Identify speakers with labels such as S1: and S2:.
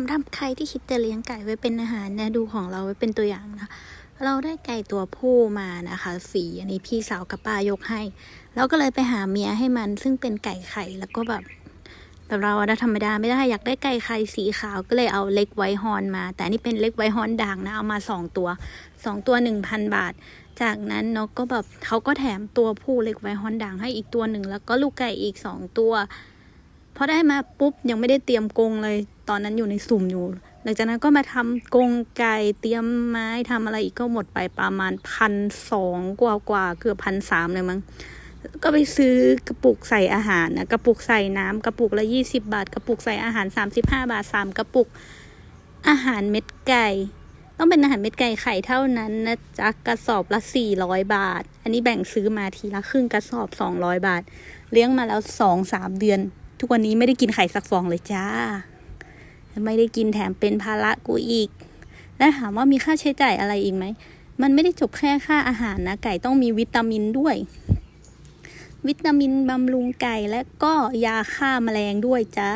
S1: ำหรับใครที่คิดจะเลี้ยงไก่ไว้เป็นอาหารนะดูของเราไว้เป็นตัวอย่างนะ เราได้ไก่ตัวผู้มานะคะสีอันนี้พี่สาวกับป้ายกให้ เราก็เลยไปหาเมียให้มัน ซึ่งเป็นไก่ไข่แล้วก็แบบแบบเราอะธรรมดาไม่ได้อยากได้ไก่ไข่สีขาวก็เลยเอาเล็กไวฮอนมา แต่นี่เป็นเล็กไวฮอนด่างนะเอามาสองตัวสองตัวหนึ่งพันบาท จากนั้นเนาะก็แบบเขาก็แถมตัวผู้เล็กไวฮอนด่างให้อีกตัวหนึ่งแล้วก็ลูกไก่อีกสองตัว พอได้มาปุ๊บยังไม่ได้เตรียมกรงเลย ตอนนั้นอยู่ในสุ่มอยู่ หลังจากนั้นก็มาทำกรงไก่เตรียมไม้ทำอะไรอีกก็หมดไปประมาณพันสองกว่ากว่าเกือบพันสามเลยมั้งก็ไปซื้อกระปุกใส่อาหารนะกระปุกใส่น้ำกระปุกละยี่สิบาท กระปุกใส่อาหารสามสิบห้าบาทสามกระปุกอาหารเม็ดไก่ต้องเป็นอาหารเม็ดไก่ไข่เท่านั้นนะจ๊ะกระสอบละสี่ร้อยบาท อันนี้แบ่งซื้อมาทีละครึ่งกระสอบสองร้อยบาท เลี้ยงมาแล้วสองสามเดือน ทุกวันนี้ไม่ได้กินไข่สักฟองเลยจ้า ไม่ได้กินแถมเป็นภาระกูอีก แล้วถามว่ามีค่าใช้จ่ายอะไรอีกไหม มันไม่ได้จบแค่ค่าอาหารนะ ไก่ต้องมีวิตามินด้วย วิตามินบำรุงไก่และก็ยาฆ่าแมลงด้วยจ้า